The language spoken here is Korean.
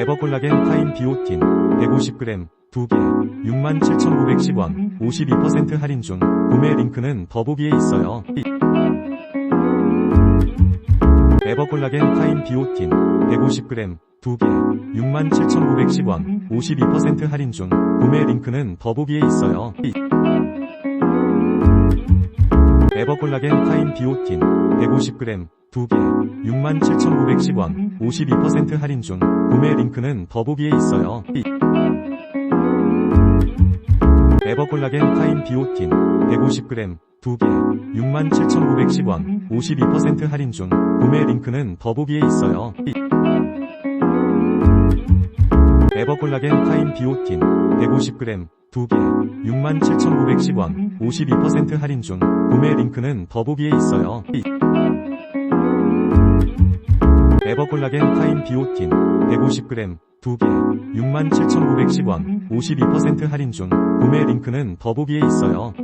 에버콜라겐 타임 비오틴 150g 2개 67,910원 52% 할인 중 구매 링크는 더보기에 있어요. 에버콜라겐 타임 비오틴 150g 2개 67,910원 52% 할인 중 구매 링크는 더보기에 있어요. 에버콜라겐 타임 비오틴 150g 2개 67,910원 52% 할인 중 구매 링크는 더보기에 있어요. 에버콜라겐 타임 비오틴 150g 2개 67,910원 52% 할인 중 구매 링크는 더보기에 있어요. 에버콜라겐 타임 비오틴 150g 2개 67,910원 52% 할인 중 구매 링크는 더보기에 있어요. 에버콜라겐 타임 비오틴 150g 2개 67,910원 52% 할인 중 구매 링크는 더보기에 있어요.